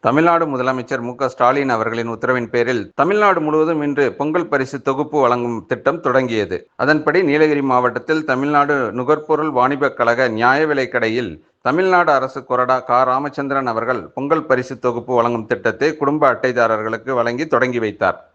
தமிழ்நாடு முதலமைச்சர் மு ஸ்டாலின் அவர்களின் உத்தரவின் பேரில் தமிழ்நாடு முழுவதும் இன்று பொங்கல் பரிசு தொகுப்பு வழங்கும் திட்டம் தொடங்கியது. அதன்படி நீலகிரி மாவட்டத்தில் தமிழ்நாடு நுகர்பொருள் வாணிபக் கழக நியாய விலைக் கடையில் தமிழ்நாடு அரசு கொறடா கா. ராமச்சந்திரன் அவர்கள் பொங்கல் பரிசு தொகுப்பு வழங்கும் திட்டத்தை குடும்ப அட்டைதாரர்களுக்கு வழங்கி தொடங்கி வைத்தார்.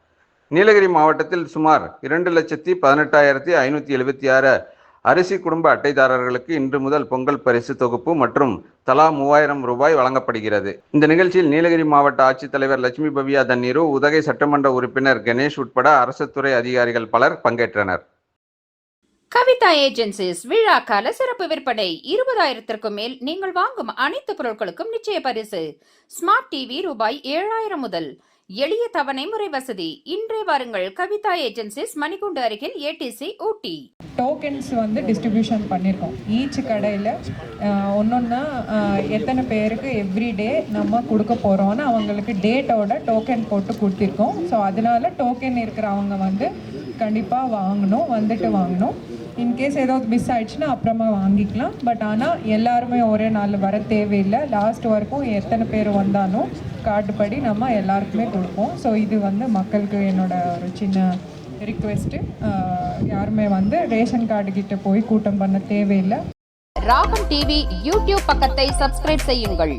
நீலகிரி மாவட்டத்தில் சுமார் இரண்டு லட்சத்தி பதினெட்டாயிரத்தி ஐநூற்றி எழுபத்தி ஆறு அரிசி குடும்ப அட்டைதாரர்களுக்கு இன்று முதல் பொங்கல் பரிசு தொகுப்பு மற்றும் தலா மூவாயிரம் ரூபாய் வழங்கப்படுகிறது. இந்த நிகழ்ச்சியில் நீலகிரி மாவட்ட ஆட்சித்தலைவர் லட்சுமி பவியா தண்ணீரு உதகை சட்டமன்ற உறுப்பினர் கணேஷ் உட்பட அரசு துறை அதிகாரிகள் பலர் பங்கேற்றனர். கவிதா ஏஜென்சிஸ் விழா கால சிறப்பு விற்பனை. இருபதாயிரத்திற்கும் மேல் நீங்கள் வாங்கும் அனைத்து பொருட்களுக்கும் நிச்சய பரிசு. ஸ்மார்ட் டிவி ரூபாய் ஏழாயிரம் முதல் எளிய தவணை முறை வசதி. இன்றே வாருங்கள். கவிதா ஏஜென்சிஸ் மணிகுண்டு அருகில் ஏடிசி ஊட்டி. டோக்கன்ஸ் வந்து டிஸ்ட்ரிபியூஷன் பண்ணியிருக்கோம் ஈச் கடையில் ஒன்றொன்னா எத்தனை பேருக்கு எவ்ரிடே நம்ம கொடுக்க போகிறோன்னு அவங்களுக்கு டேட்டோட டோக்கன் போட்டு கொடுத்துருக்கோம். ஸோ அதனால டோக்கன் இருக்கிறவங்க வந்து கண்டிப்பாக வாங்கணும் வந்துட்டு வாங்கணும். இன்கேஸ் ஏதாவது மிஸ் ஆயிடுச்சுன்னா அப்புறமா வாங்கிக்கலாம். பட் ஆனால் எல்லாருமே ஒரே நாள் வர தேவையில்லை. லாஸ்ட் வரைக்கும் எத்தனை பேர் வந்தாலும் கார்டு படி நம்ம எல்லாருக்குமே கொடுப்போம். ஸோ இது வந்து மக்களுக்கு என்னோட ஒரு சின்ன ரிக்வெஸ்ட்டு யாருமே வந்து ரேஷன் கார்டு கிட்ட போய் கூட்டம் பண்ண தேவையில்லை. ராகம் டிவி யூடியூப் பக்கத்தை சப்ஸ்கிரைப் செய்யுங்கள்.